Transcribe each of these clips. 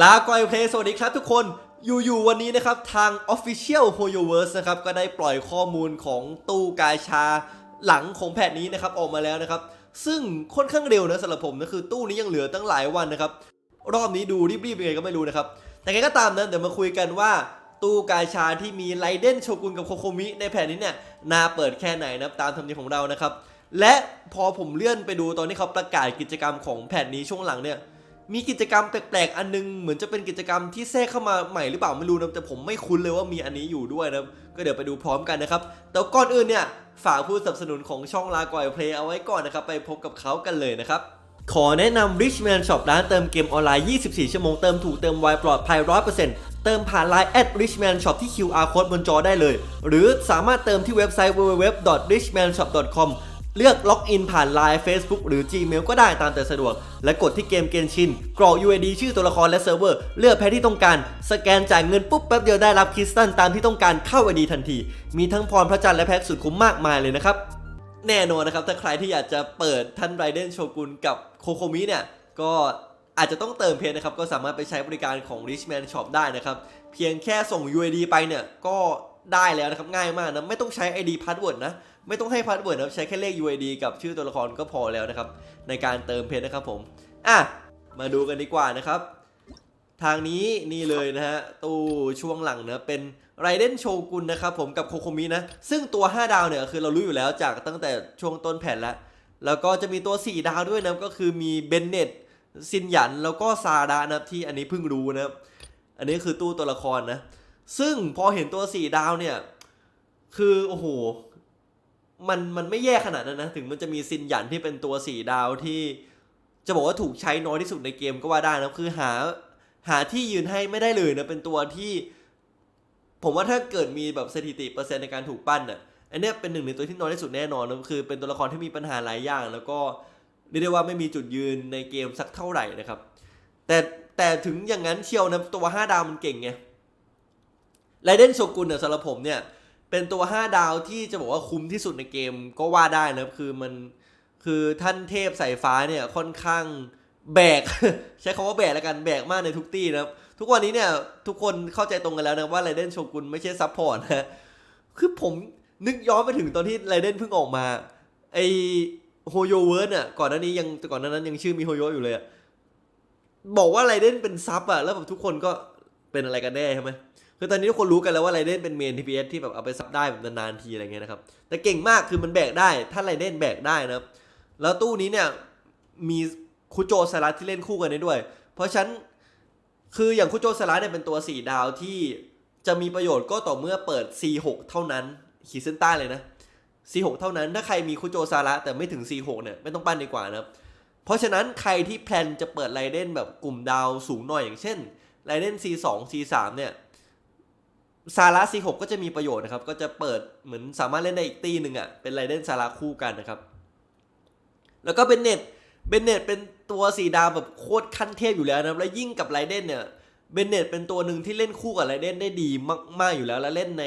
ลาก่อยเพลงสวัสดีครับทุกคนอยู่ๆวันนี้นะครับ ทาง Official h o y o v e r s e นะครับ ก็ได้ปล่อยข้อมูลของตู้กายชาหลังของแพทนี้นะครับ ออกมาแล้วนะครับ ซึ่งค่อนข้างเร็วนะสำหรับผมนะคือตู้นี้ยังเหลือตั้งหลายวันนะครับ รอบนี้ดูรีบๆยังไงก็ไม่รู้นะครับ แต่ไงก็ตามนะเดี๋ยวมาคุยกันว่าตู้กายชาที่มีไลเดนโชกุนกับโคโคมิในแผ่นนี้เนี่ยนาเปิดแค่ไหนนะตามธรรมเนียมของเรานะครับ และพอผมเลื่อนไปดูตอนที่เขาประกาศกิจกรรมของแผ่นนี้ช่วงหลังเนี่ย มีกิจกรรมแปลกๆ อันนึงเหมือนจะเป็นกิจกรรมที่แทรกเข้ามาใหม่หรือเปล่าไม่รู้นะแต่ผมไม่คุ้นเลยว่ามีอันนี้อยู่ด้วยนะก็เดี๋ยวไปดูพร้อมกันนะครับ แต่ก่อนอื่นเนี่ยฝากผู้สนับสนุนของช่องลากอยเพลย์เอาไว้ก่อนนะครับ ไปพบกับเขากันเลยนะครับขอแนะนำ Richman Shop ร้านเติมเกมออนไลน์ 24 ชั่วโมง เติมถูกเติมไวปลอดภัย 100%เติมผ่าน Line at Richman Shop ที่ QR code บนจอได้เลย หรือสามารถเติมที่เว็บไซต์ www.richmanshop.com เลือกล็อกอินผ่าน Line Facebook หรือ Gmail ก็ได้ตามแต่สะดวก และกดที่เกมเกนชิน กรอก UID ชื่อตัวละครและเซิร์ฟเวอร์ เลือกแพทที่ต้องการ สแกนจ่ายเงินปุ๊บแป๊บเดียวได้รับคริสตัลตามที่ต้องการเข้า ID ทันที มีทั้งพรพระจันทร์และแพ็กสุดคุ้มมากมายเลยนะครับ แน่นอนนะครับ ถ้าใครที่อยากจะเปิดท่านไรเดนโชกุนกับโคโคมิเนี่ย ก็อาจจะต้องเติมเพจนะครับ ก็สามารถไปใช้บริการของ Richman Shop ได้นะครับ เพียงแค่ส่ง UID ไปเนี่ย ก็ได้แล้วนะครับ ง่ายมากนะ ไม่ต้องใช้ ID Password นะ ไม่ต้องให้ Password นะใช้แค่เลข UID กับชื่อตัวละครก็พอแล้วนะครับ ในการเติมเพจนะครับผม อะ มาดูกันดีกว่านะครับ ทางนี้นี่เลยนะฮะตู้ช่วงหลังนะเป็นไรเดนโชกุนนะครับผมกับโคโคมินะ ซึ่งตัว 5 ดาวเนี่ยคือเรารู้อยู่แล้วจากตั้งแต่ช่วงต้นแผ่นแล้วแล้วก็จะมีตัว 4 ดาวด้วยนะก็คือมีเบนเน็ตซินหยันแล้วก็ซาดานะครับที่อันนี้เพิ่งรู้นะครับอันนี้คือตู้ตัวละครนะ ซึ่งพอเห็นตัว 4 ดาวเนี่ย คือโอ้โห มันมันไม่แย่ขนาดนั้นนะ ถึงมันจะมีซินหยันที่เป็นตัว4ดาวที่ จะบอกว่าถูกใช้น้อยที่สุดในเกมก็ว่าได้นะคือหาหาที่ยืนให้ไม่ได้เลยนะเป็นตัวที่ ผมว่าถ้าเกิดมีแบบสถิติเปอร์เซ็นต์ในการถูกปั้นอะอันเนี้ยเป็นหนึ่งในตัวที่น้อยที่สุดแน่นอนนะคือเป็นตัวละครที่มีปัญหาหลายอย่าง แล้วก็เรียกได้ว่าไม่มีจุดยืนในเกมสักเท่าไหร่นะครับ แต่แต่ถึงอย่างนั้นเชียวนะตัว5ดาวมันเก่งไงไรเดนโชกุนเนี่ยสำหรับผมเนี่ย เป็นตัว 5 ดาวที่จะบอกว่าคุ้มที่สุดในเกมก็ว่าได้นะคือมันคือท่านเทพสายฟ้าเนี่ยค่อนข้างแบก ใช้คำว่าแบกแล้วกันแบกมากในทุกตีนะครับ ทุกวันนี้เนี่ยทุกคนเข้าใจตรงกันแล้วนะว่าไรเดนโชกุนไม่ใช่ซับพอร์ตนะคือผมนึกย้อนไปถึงตอนที่ไรเดนเพิ่งออกมาไอโฮโยเวิร์ดอะก่อนหน้านี้ยังก่อนหน้านั้นยังชื่อมีโฮโยอยู่เลยอะบอกว่าไรเดนเป็นซับอะแล้วแบบทุกคนก็เป็นอะไรกันแน่ใช่ไหม คือตอนนี้ทุกคนรู้กันแล้วว่าไรเดนเป็นเมน TPS ที่แบบเอาไปซับได้แบบนานๆทีอะไรเงี้ยนะครับ แต่เก่งมากคือมันแบกได้ ถ้าไรเดนแบกได้นะครับแล้วตู้นี้เนี่ยมีคุโจสลัดที่เล่นคู่กันได้ด้วย เพราะฉะนั้นคืออย่างคุโจสลัดเนี่ยเป็นตัว 4 ดาวที่จะมีประโยชน์ก็ต่อเมื่อเปิด C6 เท่านั้นขีดเส้นใต้เลยนะ C6 เท่านั้น ถ้าใครมีคุโจซาระแต่ไม่ถึง C6 เนี่ยไม่ต้องปั้นดีกว่านะครับ เพราะฉะนั้นใครที่แพลนจะเปิดไรเดนแบบกลุ่มดาวสูงหน่อยอย่างเช่นไรเดน C2 C3 เนี่ย ซาระ C6 ก็จะมีประโยชน์นะครับ ก็จะเปิดเหมือนสามารถเล่นได้อีกตีหนึ่งอะ่ะ เป็นไรเดนซาระคู่กันนะครับ แล้วก็เบนเน็ตเบนเน็ตเป็นตัวสีดาแบบโคตรขั้นเทพอยู่แล้วนะแล้วยิ่งกับไรเดนเนี่ยเบนเน็ตเป็นตัวหนึ่งที่เล่นคู่กับไรเดนได้ดีมาก ๆ อยู่แล้ว แล้วเล่นใน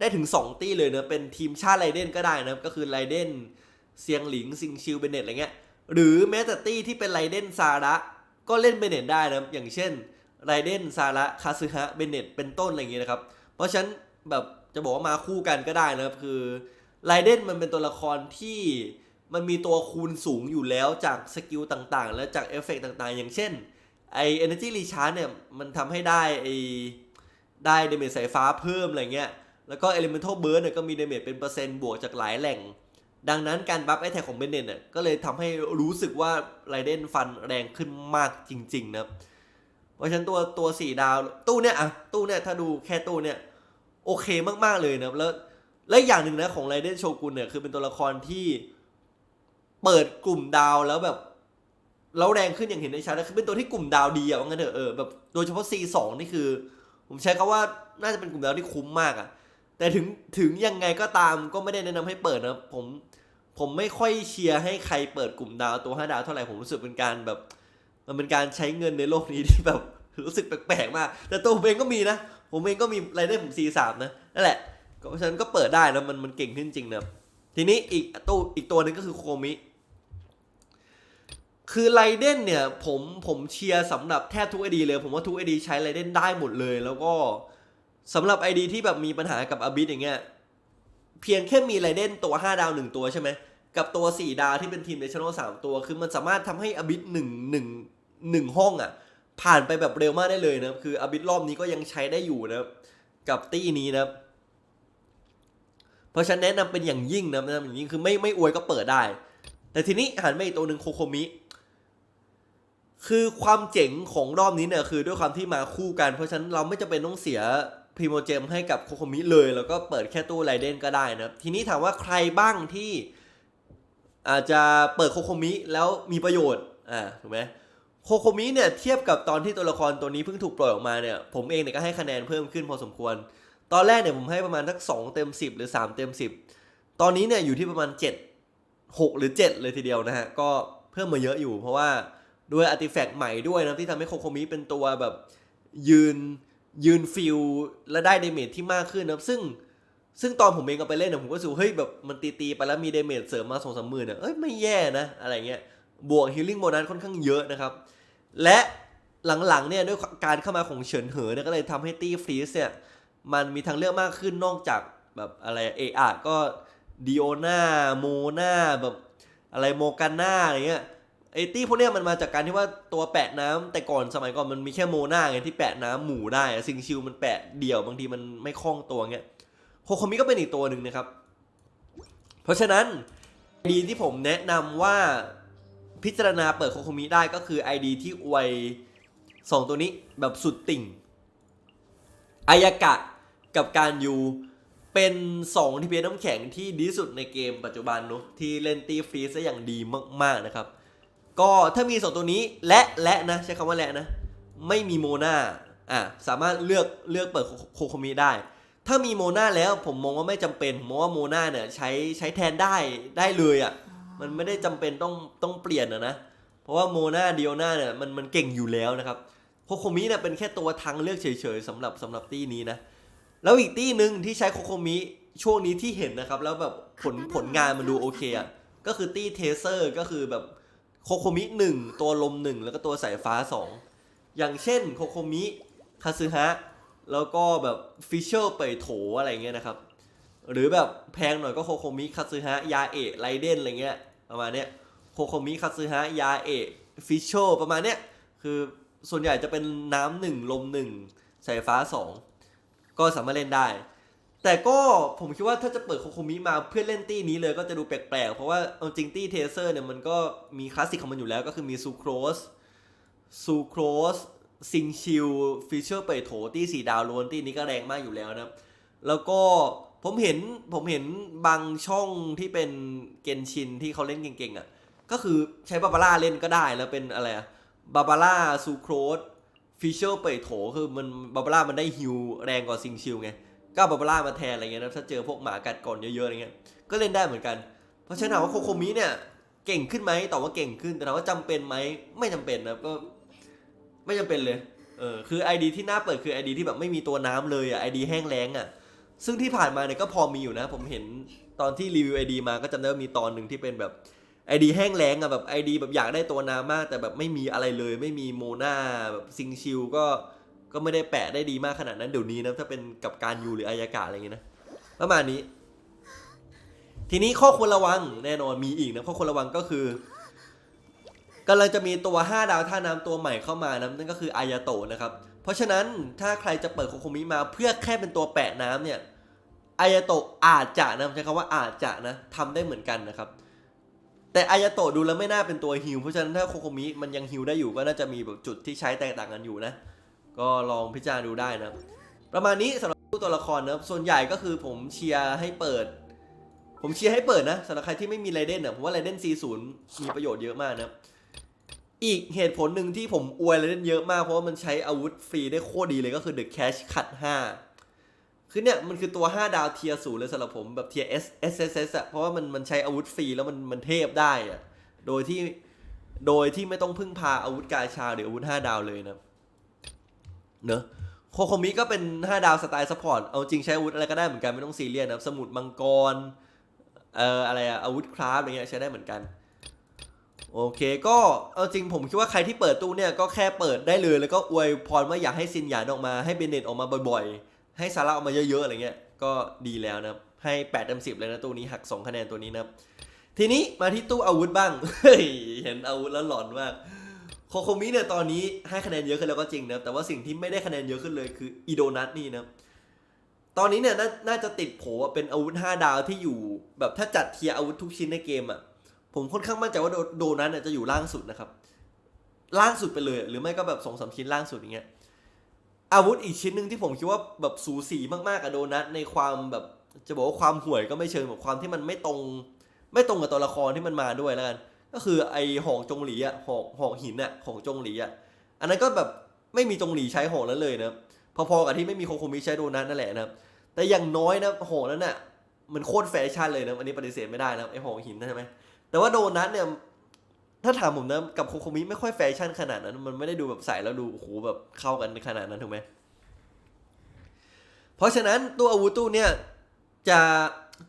ได้ถึง 2 ตี้เลยนะเป็นทีมชาติไรเดนก็ได้นะก็คือไรเดนเซียงหลิงซิงชิวเบนเน็ตอะไรเงี้ยหรือแม้แต่ตี้ที่เป็นไรเดนซาระก็เล่นเบนเน็ตได้นะอย่างเช่นไรเดนซาระคาซึฮะเบนเน็ตเป็นต้นอะไรอย่างเงี้ยนะครับ เพราะฉะนั้นแบบจะบอกว่ามาคู่กันก็ได้นะครับ คือไรเดนมันเป็นตัวละครที่มันมีตัวคูณสูงอยู่แล้วจากสกิลต่างๆ และจากเอฟเฟกต์ต่างๆ อย่างเช่นไอ Energy Recharge เนี่ย มันทำให้ได้ไอได้เดเมจสายฟ้าเพิ่มอะไรเงี้ย แล้วก็ Elemental Burst เนี่ยก็มีเดเมจเป็นเปอร์เซ็นต์บวกจากหลายแหล่ง ดังนั้นการบัฟไอแท็กของเบนเนตเนี่ยก็เลยทำให้รู้สึกว่าไรเดนฟันแรงขึ้นมากจริง ๆ นะครับ เพราะฉะนั้นตัวตัวสี่ดาวตู้เนี่ยอะตู้เนี่ยถ้าดูแค่ตู้เนี่ยโอเคมากๆเลยนะแล้วและอีกอย่างหนึ่งนะของไรเดนโชกุนเนี่ยคือเป็นตัวละครที่เปิดกลุ่มดาวแล้วแบบแล้วแรงขึ้นอย่างเห็นได้ชัดนะคือเป็นตัวที่กลุ่มดาวดีอะว่างั้นเถอะเออแบบโดยเฉพาะ C2 นี่คือ ผมใช้คำว่าน่าจะเป็นกลุ่มดาวที่คุ้มมากอะแต่ถึงถึงยังไงก็ตามก็ไม่ได้แนะนำให้เปิดนะผมผมไม่ค่อยเชียร์ให้ใครเปิดกลุ่มดาวตัว5ดาวเท่าไหร่ผมรู้สึกเป็นการแบบ มันเป็นการใช้เงินในโลกนี้ที่แบบรู้สึกแปลกๆมาก แต่ตัวผมเองก็มีนะ ผมเองก็มีรายได้ผม C3 นะ นั่นแหละก็เพราะฉะนั้นก็เปิดได้แล้วมันมันเก่งขึ้นจริงนะทีนี้อีกตู้อีกตัวหนึงก็คือโคมิ คือไรเดนเนี่ย ผมผมเชียร์สำหรับแทบทุกไอดีเลย ผมว่าทุกไอดีใช้ไรเดนได้หมดเลย แล้วก็สำหรับไอดีที่แบบมีปัญหากับอบิสอย่างเงี้ย เพียงแค่มีไรเดนตัว 5 ดาว 1 ตัวใช่ไหมกับตัว 4 ดาวที่เป็นทีมเนชั่นแนลสามตัว คือมันสามารถทำให้อบิสหนึ่งหนึ่ง หนึ่งห้องอะ ผ่านไปแบบเร็วมากได้เลยนะคืออบิสรอบนี้ก็ยังใช้ได้อยู่นะกับตี้นี้นะเพราะฉะนั้นแนะนำเป็นอย่างยิ่งนะแนะนำอย่างยิ่งคือไม่ไม่อวยก็เปิดได้ แต่ทีนี้หันไปอีกตัวหนึ่งโคโคมิคือความเจ๋งของรอบนี้เนี่ยคือด้วยความที่มาคู่กัน เพราะฉะนั้นเราไม่จำเป็นต้องเสียพรีโมเจมให้กับโคโคมิเลย แล้วก็เปิดแค่ตู้ไรเดนก็ได้นะทีนี้ถามว่าใครบ้างที่อาจจะเปิดโคโคมิแล้วมีประโยชน์อ่าถูกไหม โคโคมิเนี่ยเทียบกับตอนที่ตัวละครตัวนี้เพิ่งถูกปล่อยออกมาเนี่ยผมเองเนี่ยก็ให้คะแนนเพิ่มขึ้นพอสมควร ตอนแรกเนี่ยผมให้ประมาณสักสองเต็มสิบหรือสามเต็มสิบตอนนี้เนี่ยอยู่ที่ประมาณเจ็ดหกหรือเจ็ดเลยทีเดียวนะฮะ ก็เพิ่มมาเยอะอยู่ เพราะว่าด้วยอาร์ติแฟกต์ใหม่ด้วยนะที่ทำให้โคโคมิเป็นตัวแบบยืนยืนฟิลและได้เดเมจที่มากขึ้นนะซึ่งซึ่งตอนผมเองก็ไปเล่นเนี่ยผมก็รู้เฮ้ยแบบมันตีตีไปแล้วมีเดเมจเสริมมาสองสามหมื่นเนี่ยเอ้ยไม่แย่นะอะไรเงี้ยบวกฮิลลิ่งโบนัสค่อนข้างเยอะนะครับ และหลังๆเนี่ยด้วยการเข้ามาของเฉินเหอเนี่ยก็เลยทำให้ตี้ฟรีสเนี่ยมันมีทางเลือกมากขึ้นนอกจากแบบอะไรเออะก็ดิโอนาโมนาแบบอะไรโมกาน่าอะไรเงี้ยไอตี้พวกเนี้ยมันมาจากการที่ว่าตัวแปะน้ำแต่ก่อนสมัยก่อนมันมีแค่โมนาไงที่แปะน้ำหมูได้ซิงชิวมันแปะเดี่ยวบางทีมันไม่คล่องตัวเงี้ยโคโคมิก็เป็นอีกตัวหนึ่งนะครับ เพราะฉะนั้น ID ที่ผมแนะนำว่า พิจารณาเปิดโคโคมิได้ก็คือ ID ที่อวยสองตัวนี้แบบสุดติ่งอายากะกับการยูเป็น2ทีเพีน้ำแข็งที่ดีสุดในเกมปัจจุบันเนอะที่เล่นตีฟรีซได้อย่างดีมากๆนะครับ ก็ถ้ามี 2 ตัวนี้และและนะใช้คำว่าและนะ ไม่มีโมนาอะสามารถเลือกเลือกเปิดโคโคมิได้ ถ้ามีโมนาแล้วผมมองว่าไม่จำเป็นผมมองว่าโมนาเนี่ยใช้ใช้แทนได้ได้เลยอะ่ะ มันไม่ได้จำเป็นต้องต้องเปลี่ยนอะนะ เพราะว่าโมนาเดียวนาเนี่ยมันมันเก่งอยู่แล้วนะครับโคโคมิเนี่ยเป็นแค่ตัวทางเลือกเฉยๆสำหรับสำหรับตี้นี้นะ แล้วอีกตี้หนึ่งที่ใช้โคโคมิช่วงนี้ที่เห็นนะครับ แล้วแบบผลผลงานมันดูโอเคอะก็คือตี้เทเซอร์ก็คือแบบโคโคมิหนึ่งตัวลมหนึ่งแล้วก็ตัวสายฟ้าสองอย่างเช่นโคโคมิคาซึฮะแล้วก็แบบฟิชเชอร์เปยโถอะไรเงี้ยนะครับ หรือแบบแพงหน่อยก็โคโคมิคาซึฮะยาเอะไรเดนอะไรเงี้ยประมาณเนี้ยโคโคมิคาซึฮะยาเอะฟิชเชอร์ประมาณเนี้ยคือส่วนใหญ่จะเป็นน้ำหนึ่งลมหนึ่งสายฟ้าสองก็สามารถเล่นได้ แต่ก็ผมคิดว่าถ้าจะเปิดโคโคมิมาเพื่อเล่นตี้นี้เลยก็จะดูแปลกๆ เพราะว่าเอาจริงตี้เทเซอร์เนี่ยมันก็มีคลาสสิกของมันอยู่แล้วก็คือมีซูโครสซูโครสซิงชิลฟิชเชอร์เปโถตี้สีดาวโลนตี้นี้ก็แรงมากอยู่แล้วนะแล้วก็ ผมเห็นผมเห็นบางช่องที่เป็นเกนชินที่เขาเล่นเก่งๆอะก็คือใช้บาบาร่าเล่นก็ได้แล้วเป็นอะไรบาบาร่าซูโครสฟิชเชอร์เปโถคือมันบาบาร่ามันได้ฮิวแรงกว่าซิงชิลไงก็เอาบาบาร่ามาแทนอะไรเงี้ยนะถ้าเจอพวกหมากัดก่อนเยอะๆอะไรเงี้ยก็เล่นได้เหมือนกัน เพราะฉะนั้นถามว่าโคโคมิเนี่ยเก่งขึ้นไหมตอบว่าเก่งขึ้นแต่ถามว่าจำเป็นไหมไม่จำเป็นนะก็ไม่จำเป็นเลยเออคือ ID ที่น่าเปิดคือ ID ที่แบบไม่มีตัวน้ำเลยอะ ID แห้งแล้งอะ ซึ่งที่ผ่านมาเนี่ยก็พอมีอยู่นะ ผมเห็นตอนที่รีวิว ID มาก็จำได้ว่ามีตอนหนึ่งที่เป็นแบบ ID แห้งแล้งอะแบบ ID แบบอยากได้ตัวน้ำมาก แต่แบบไม่มีอะไรเลย ไม่มีโมนาแบบซิงชิลก็ก็ไม่ได้แปะได้ดีมากขนาดนั้นเดี๋ยวนี้นะถ้าเป็นกับการยูหรืออายากาอะไรอย่างเงี้ยนะประมาณนี้ ทีนี้ข้อควรระวังแน่นอนมีอีกนะข้อควรระวังก็คือกำลังจะมีตัว 5 ดาวท่าน้ำตัวใหม่เข้ามานะนั่นก็คืออายาโตะนะครับ เพราะฉะนั้นถ้าใครจะเปิดโคโคมิมาเพื่อแค่เป็นตัวแปะน้ำเนี่ยอายาโตะอาจจะนะใช้คำว่าอาจจะนะทำได้เหมือนกันนะครับ แต่อายาโตะดูแล้วไม่น่าเป็นตัวฮิวเพราะฉะนั้นถ้าโคโคมิมันยังฮิวได้อยู่ก็น่าจะมีแบบจุดที่ใช้แตกต่างกันอยู่นะ ก็ลองพิจารณาดูได้นะประมาณนี้สำหรับตัวละครนะครับส่วนใหญ่ก็คือผมเชียร์ให้เปิด ผมเชียร์ให้เปิดนะสำหรับใครที่ไม่มีไรเดนอะผมว่าไรเดน C0 มีประโยชน์เยอะมากนะครับ อีกเหตุผลหนึ่งที่ผมอวยไรเดนเยอะมาก เพราะว่ามันใช้อาวุธฟรีได้โคตรดีเลยก็คือ The Cash Cut 5คือเนี่ยมันคือตัว 5 ดาวเทียสูเลยสำหรับผมแบบเทีย S S S S อะเพราะว่ามันมันใช้อาวุธฟรีแล้วมันมันเทพได้อะโดยที่โดยที่ไม่ต้องพึ่งพาอาวุธกายชาหรืออาวุธ 5 ดาวเลยนะเนอะโคโคมิก็เป็น 5 ดาวสไตล์ซัพพอร์ต เอาจริงใช้อาวุธอะไรก็ได้เหมือนกันไม่ต้องซีเรียสนะสมุดมังกร เอ่ออะไรอะอาวุธคราฟอะไรเงี้ยใช้ได้เหมือนกัน โอเคก็เอาจริงผมคิดว่าใครที่เปิดตู้เนี่ยก็แค่เปิดได้เลยแล้วก็อวยพรว่าอยากให้ซินหยานออกมาให้เบนเนตออกมาบ่อยๆ ให้ซาร่าออกมาเยอะๆอะไรเงี้ยก็ดีแล้วนะครับ ให้8เต็ม10เลยนะตู้นี้หัก 2 คะแนนตัวนี้นะครับ ทีนี้มาที่ตู้อาวุธบ้าง เฮ้ย เห็นอาวุธแล้วหลอนมากโคโคมิเนี่ยตอนนี้ให้คะแนนเยอะขึ้นแล้วก็จริงนะแต่ว่าสิ่งที่ไม่ได้คะแนนเยอะขึ้นเลยคืออีโดนัทนี่นะตอนนี้เนี่ยน,น่าจะติดโผว่เป็นอาวุธ 5 ดาวที่อยู่แบบถ้าจัดเทียอาวุธทุกชิ้นในเกมอะ ผมค่อนข้างมั่นใจว่าโดโดนั้นเนี่ยจะอยู่ล่างสุดนะครับ ล่างสุดไปเลย หรือไม่ก็แบบสองสามชิ้นล่างสุดอย่างเงี้ยอาวุธอีกชิ้นหนึ่งที่ผมคิดว่าแบบสูสีมากๆกับโดนัทในความแบบจะบอกว่าความห่วยก็ไม่เชิงแบบความที่มันไม่ตรง ไม่ตรงกับตัวละครที่มันมาด้วยแล้วกันก็คือไอหอกจงหลีอะหอกหอกหินอะของจงหลีอะอันนั้นก็แบบไม่มีจงหลีใช้หอกนั้นเลยนะพอๆกับที่ไม่มีโคโคมิใช้โดนัทนั่นแหละนะแต่อย่างน้อยนะหอกนั้นน่ะมันโคตรแฟชั่นเลยนะอันนี้ปฏิเสธไม่ได้นะไอหอกหินใช่ไหม แต่ว่าโดนัทเนี่ย ถ้าถามผมนะกับโคโคมิไม่ค่อยแฟชั่นขนาดนั้น มันไม่ได้ดูแบบใส่แล้วดูโอ้โหแบบเข้ากันขนาดนั้นถูกไหมเพราะฉะนั้นตัวอาวุธตู้เนี่ยจะ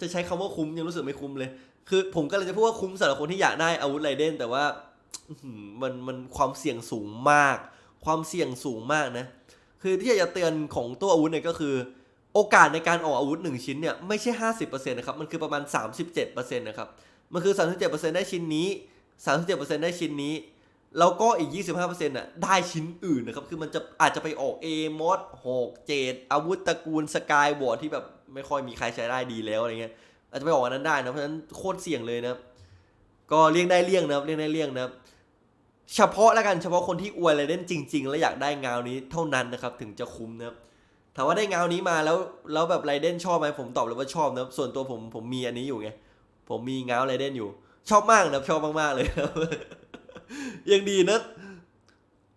จะใช้คำว่าคุ้มยังรู้สึกไม่คุ้มเลย คือผมก็เลยจะพูดว่าคุ้มสำหรับคนที่อยากได้อาวุธไรเดนแต่ว่ามันมันความเสี่ยงสูงมาก ความเสี่ยงสูงมากนะ คือที่อยากจะเตือนของตัวอาวุธเนี่ยก็คือ โอกาสในการออกอาวุธหนึ่งชิ้นเนี่ยไม่ใช่ 50%นะครับ มันคือประมาณ 37%นะครับ มันคือ 37%ได้ชิ้นนี้ 37%ได้ชิ้นนี้ แล้วก็อีก 25%น่ะได้ชิ้นอื่นนะครับ คือมันจะอาจจะไปออกเอมอสหกเจดอาวุธตระกูลสกายวอร์ดที่แบบไม่ค่อยมีใครใช้ได้ดีแล้วอะไรเงี้ยอาจจะไปออกอันนั้นได้นะเพราะฉะนั้นโคตรเสี่ยงเลยนะก็เลี่ยงได้เลี่ยงนะครับเลี่ยงได้เลี่ยงนะครับเฉพาะแล้วกันเฉพาะคนที่อวยอะไรเล่นจริง ๆ แล้วอยากได้เงานี้เท่านั้นนะครับถึงจะคุ้มนะครับถามว่าได้เงานี้มาแล้วแล้วแบบไรเดนชอบไหมผมตอบเลยว่าชอบนะส่วนตัวผมผมมีอันนี้อยู่ไง ผมมีเงาไรเดนอยู่ ชอบมากนะชอบมากๆเลยครับยังดีนะ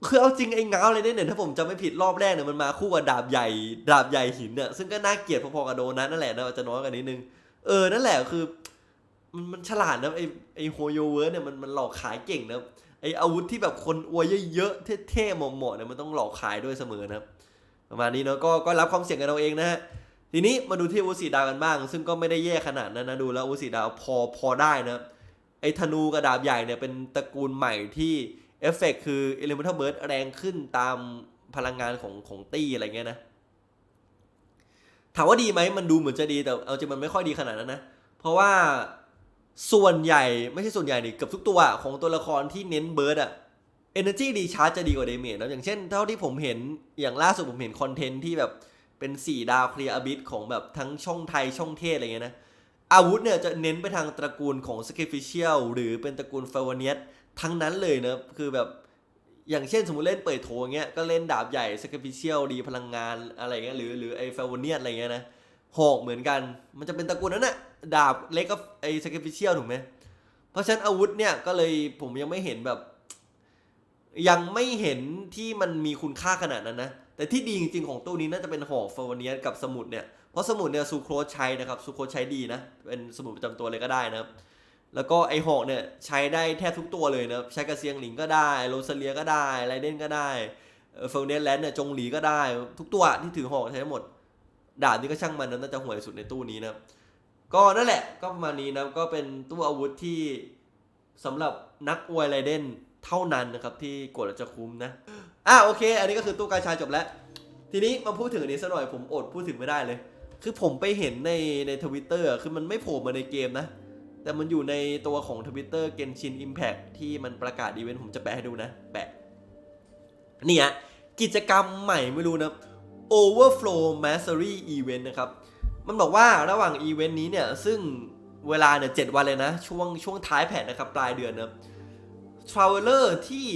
คือเอาจริงไอ้เงาไรเดนเนี่ยถ้าผมจำไม่ผิดรอบแรกเนี่ยมันมาคู่กับดาบใหญ่ ดาบใหญ่หินเนี่ยซึ่งก็น่าเกลียดพอๆกับโดนัทนั่นแหละนะจะน้อยกว่านิดนึงเออนั่นแหละคือ มันมันฉลาดนะไอไอโฮโยเวิร์สเนี่ยมันมันหลอกขายเก่งนะไออาวุธที่แบบคนอวยเยอะๆเท่ๆเหมาะๆเนี่ยมันต้องหลอกขายด้วยเสมอนะครับประมาณนี้เนาะก็ก็รับความเสี่ยงกันเราเองนะฮะ ทีนี้มาดูที่อาวุสีดาวกันบ้าง ซึ่งก็ไม่ได้แย่ขนาดนั้นนะดูแล้วอาวุสีดาวพอพอได้นะไอ้ธนูกระดาบใหญ่เนี่ยเป็นตระกูลใหม่ที่เอฟเฟกคือ Elemental Burst แรงขึ้นตามพลังงานของของตี้อะไรเงี้ยนะ ถามว่าดีไหมมันดูเหมือนจะดีแต่เอาจริงมันไม่ค่อยดีขนาดนั้นนะ เพราะว่าส่วนใหญ่ไม่ใช่ส่วนใหญ่ดิเกือบทุกตัวของตัวละครที่เน้นเบิร์ดอะ Energy ดีชาร์จจะดีกว่าเดเมจนะอย่างเช่น เท่าที่ผมเห็นอย่างล่าสุดผมเห็นคอนเทนต์ที่แบบ เป็น4ดาวเคลียร์อบิทของแบบทั้งช่องไทยช่องเทศอะไรเงี้ยนะ อาวุธเนี่ยจะเน้นไปทางตระกูลของ Sacrificial หรือเป็นตระกูลฟาวเนียสทั้งนั้นเลยนะคือแบบอย่างเช่นสมมติเล่นเปิดโถเงี้ยก็เล่นดาบใหญ่ Sacrificial ดีพลังงานอะไรเงี้ยหรือหรือไอฟาวเนียสอะไรเงี้ยนะหอกเหมือนกัน มันจะเป็นตระกูลนั้นนะดาบเล็กก็ไอ้ Sacrificial ถูกไหมเพราะฉะนั้นอาวุธเนี่ยก็เลยผมยังไม่เห็นแบบ ยังไม่เห็นที่มันมีคุณค่าขนาดนั้นนะ แต่ที่ดีจริงๆของตู้นี้น่าจะเป็นหอกฟาวเนียสกับสมุดเนี่ย เพราะสมุดเนี่ยซูโครสใช้นะครับซูโครสใช้ดีนะ เป็นสมุดประจำตัวเลยก็ได้นะครับแล้วก็ไอหอกเนี่ยใช้ได้แทบทุกตัวเลยนะครับใช้กระเซียงหลิงก็ได้โรซเลียก็ได้ไรเดนก็ได้เฟลเนสแลนด์เนี่ยจงหลีก็ได้ ทุกตัวที่ถือหอกใช้หมดดาบนี่ก็ช่างมันนะน่าจะห่วยสุดในตู้นี้นะครับก็นั่นแหละก็ประมาณนี้นะก็เป็นตู้อาวุธที่สำหรับนักอวยไรเดนเท่านั้นนะครับที่กดแล้วจะคุ้มนะ อะโอเค อันนี้ก็คือตู้กาชาจบแล้ว ทีนี้มาพูดถึงอันนี้สักหน่อยผมอดพูดถึงไม่ได้เลย คือผมไปเห็นในในทวิตเตอร์คือมันไม่โผล่มาในเกมนะ แต่มันอยู่ในตัวของทวิตเตอร์เกนชิน Impact ที่มันประกาศอีเวนต์ผมจะแปะให้ดูนะ แปะนี่ฮะกิจกรรมใหม่ไม่รู้นะ Overflow Mastery Event นะครับ มันบอกว่าระหว่างอีเวนต์นี้เนี่ย ซึ่งเวลาเนี่ยเวันเลยนะ ช่วงช่วงท้ายแผนนะครับ ปลายเดือนนะทราเวลเลอร์ที่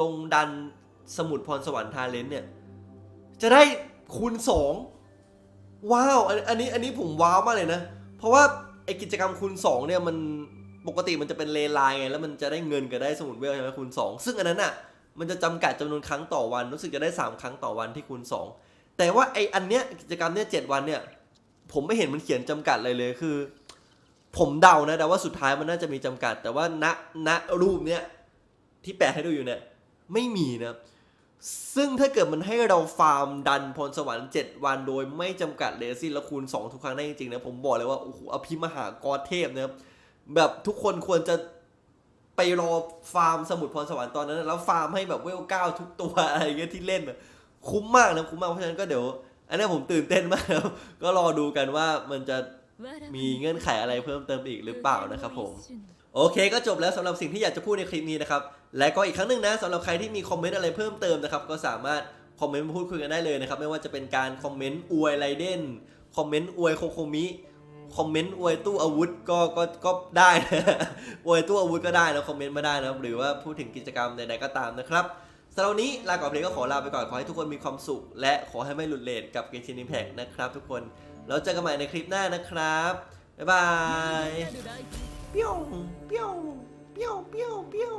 ลงดัน สมุดพรสวรรค์ทาเลนเนี่ย จะได้คูณ2ว้าวอันนี้อันนี้ผมว้าวมากเลยนะ เพราะว่าไอกิจกรรมคูณ2เนี่ยมันปกติมันจะเป็นเลนไลน์ไงแล้วมันจะได้เงินกับได้สมุดเวลใช่ไหมคูณ2ซึ่งอันนั้นอะมันจะจำกัดจำนวนครั้งต่อวัน รู้สึกจะได้ 3 ครั้งต่อวันที่คูณ 2 แต่ว่าไออันเนี้ยกิจกรรมเนี้ยเวันเนี่ย ผมไม่เห็นมันเขียนจำกัดเลยเลยคือ ผมเดานะแต่ว่าสุดท้ายมันน่าจะมีจำกัด แต่ว่าณณรูปเนี้ยที่แปะให้ดูอยู่เนี่ย ไม่มีนะซึ่งถ้าเกิดมันให้เราฟาร์มดันพรสวรรค์ 7 วันโดยไม่จำกัดเลซี่แล้วคูณ 2 ทุกครั้งได้จริงๆนะผมบอกเลยว่าโอ้โหอภิมหากรเทพนะครับแบบทุกคนควรจะไปรอฟาร์มสมุดพรสวรรค์ตอนนั้น แล้วฟาร์มให้แบบเวลเก้าทุกตัวอะไรเงี้ยที่เล่นคุ้มมากนะคุ้มมากเพราะฉะนั้นก็เดี๋ยว อันนี้ผมตื่นเต้นมากครับก็รอดูกันว่ามันจะมีเงื่อนไขอะไรเพิ่มเติมอีกหรือเปล่านะครับผม โอเคก็จบแล้วสำหรับสิ่งที่อยากจะพูดในคลิปนี้นะครับ และก็อีกครั้งหนึ่งนะสำหรับใครที่มีคอมเมนต์อะไรเพิ่มเติมนะครับก็สามารถคอมเมนต์มาพูดคุยกันได้เลยนะครับ ไม่ว่าจะเป็นการคอมเมนต์อวยไรเดนคอมเมนต์อวยโคโคมิคอมเมนต์อวยตู้อาวุธก็ก็ก็ได้นะอวยตู้อาวุธก็ได้นะคอมเมนต์มาได้นะครับหรือว่าพูดถึงกิจกรรมใดๆก็ตามนะครับสำหรับวันนี้ลาก่อนเพลงก็ขอลาไปก่อนขอให้ทุกคนมีความสุข และขอให้ไม่หลุดเลทกับเกมชินิมแพกนะครับ ทุกคนแล้วเจอกันใหม่ในคลิปหน้านะครับบ๊ายบายเปี้ยวเปี้ยวเปี้ยวเปี้ยวเปี้ยว